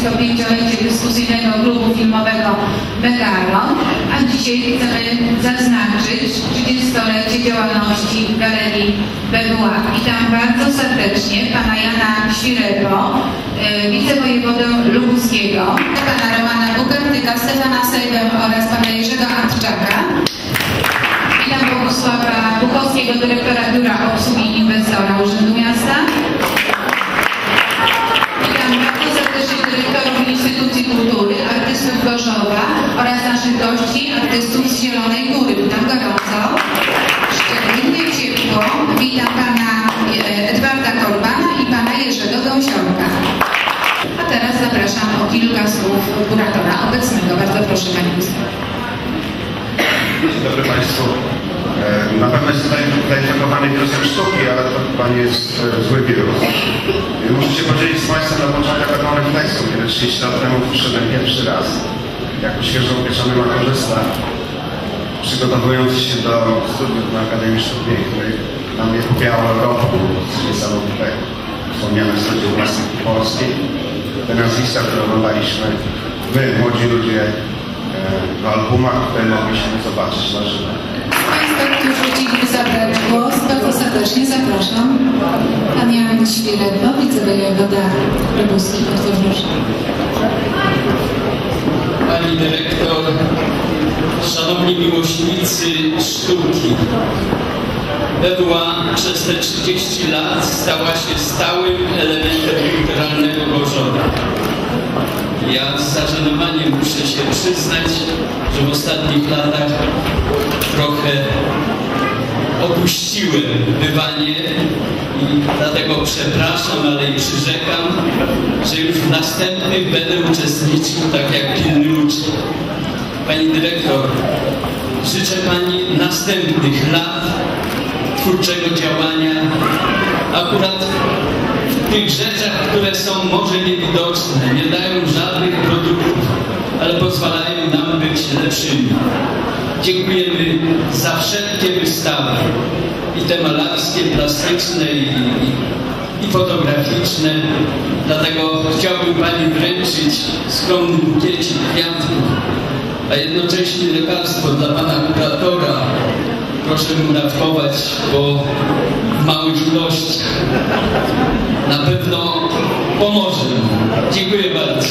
35-lecie dyskusyjnego klubu filmowego Megalo, a dzisiaj chcemy zaznaczyć 30-lecie działalności Galerii BWA. Witam bardzo serdecznie pana Jana Świrego, y, wicewojewodę lubuskiego, pana Romana Bukartyka, Stefana Sejdę oraz pana Jerzego Antczaka. Witam Bogusława Bukowskiego, dyrektora Biura Obsługi Inwestora Urzędu artystów z Zielonej Góry. Witam gorąco. Szczególnie ciepło witam pana e, Edwarda Korbana i pana Jerzego Gąsiorka. A teraz zapraszam o kilka słów kuratora obecnego. Bardzo proszę pani Gustaw. Dzień dobry Państwu. E, Na pewno jest tutaj zainfekowany wirusem sztuki, ale to chyba nie jest e, zły wirus. Muszę się podzielić z Państwem na początek pewną refleksją, kiedy 30 lat temu przyszedłem pierwszy raz jako świeżo upieczony maturzysta, przygotowując się do studiów na Akademii Sztuk Pięknych na białą Europę z niesamowitej wspomnianej studiów plastyki polskiej. Te nazwiska, które oglądaliśmy my, młodzi ludzie, e, w albumach, które mogliśmy zobaczyć na żywo. Państwa, którzy chcieliby zabrać głos, bardzo serdecznie zapraszam. Pan Jan Świrego, wicewojewoda lubuski. Bardzo proszę. Pani dyrektor, szanowni miłośnicy sztuki. BWA przez te 30 lat stała się stałym elementem kulturalnego Gorzowa. Ja z zażenowaniem muszę się przyznać, że w ostatnich latach trochę opuściłem bywanie i dlatego przepraszam, ale i przyrzekam, że już w następnych będę uczestniczył tak jak pilny uczeń. Pani dyrektor, życzę Pani następnych lat twórczego działania akurat w tych rzeczach, które są może niewidoczne, nie dają żadnych produktów, ale pozwalają nam być lepszymi. Dziękujemy za wszelkie wystawy, i te malarskie, plastyczne, i, i, i fotograficzne. Dlatego chciałbym Pani wręczyć skromny bukiecik kwiatków, a jednocześnie lekarstwo dla Pana kuratora. Proszę mu dawkować, bo w małych ilościach na pewno pomoże mu. Dziękuję bardzo.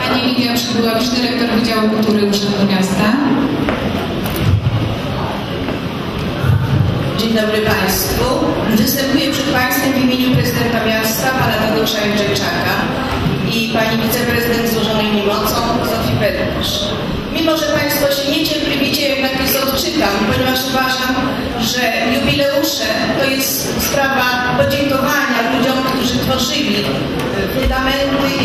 Pani Lidia Przybyłowicz, dyrektor Wydziału Kultury Urzędu Miasta. Dzień dobry Państwu. Występuję przed Państwem w imieniu prezydenta miasta, pana Tadeusza Jędrzejczaka i pani wiceprezydent złożonej mi mocą, Zofii Pedrysz. Mimo, że Państwo się niecierpliwicie, jednak jest odczytam, ponieważ uważam, że jubileusze to jest sprawa podziękowania ludziom, którzy tworzyli e, fundamenty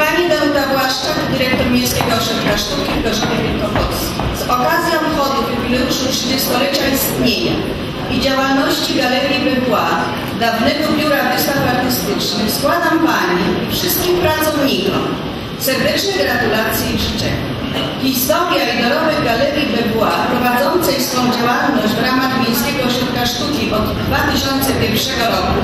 Pani Danuta Błaszczak, dyrektor Miejskiego Ośrodka Sztuki w Gorzowie Wielkopolskim. Z okazji obchodów jubileuszu 30-lecia istnienia i działalności Galerii BWA, dawnego Biura Wystaw Artystycznych, składam Pani i wszystkim pracownikom serdeczne gratulacje i życzenia. Historia i dorobek Galerii BWA, prowadzącej swą działalność w ramach Miejskiego Ośrodka Sztuki od 2001 roku,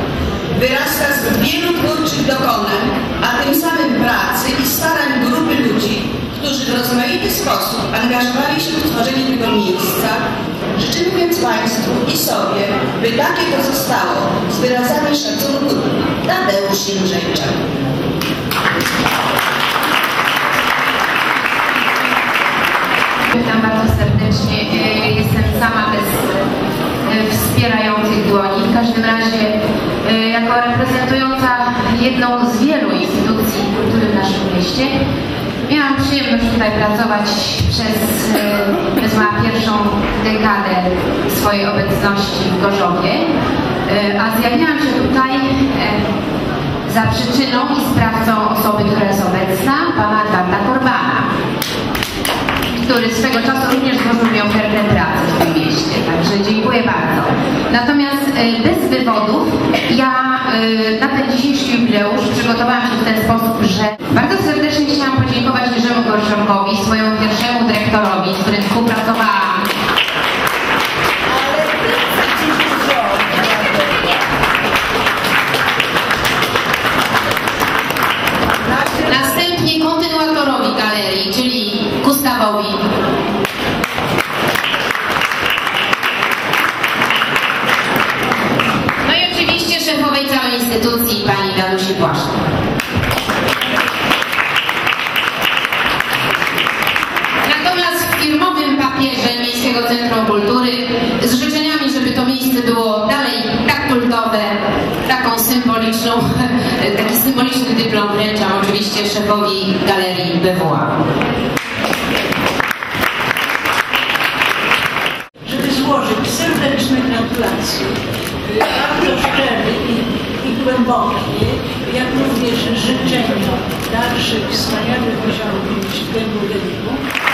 wyrasta z wielu twórczych dokonań, a tym samym pracy i starań grupy ludzi, którzy w rozmaity sposób angażowali się w tworzenie tego miejsca. Życzymy więc Państwu i sobie, by takie to zostało z wyrazami szacunku Tadeusz Jędrzejczak. Witam bardzo serdecznie. E, Jestem sama bez e, wspierających każdym razie, e, jako reprezentująca jedną z wielu instytucji kultury w naszym mieście, miałam przyjemność tutaj pracować przez e, wezmę pierwszą dekadę swojej obecności w Gorzowie, E, a zjawiłam się tutaj za przyczyną i sprawcą osoby, która jest obecna, pana Edwarda Korbana który swego czasu również złożył mi ofertę pracy w tym mieście. Także dziękuję bardzo. Natomiast e, bez wywodów ja e, na ten dzisiejszy jubileusz przygotowałam się w ten sposób, że bardzo serdecznie chciałam podziękować Jerzemu Gorszonkowi, swojemu pierwszemu dyrektorowi, z którym współpracowałam szefowi Galerii BWA. żeby złożyć serdeczne gratulacje, bardzo szczere i, i głębokie, jak również życzenia dalszych wspaniałych osiągnięć tym budynku.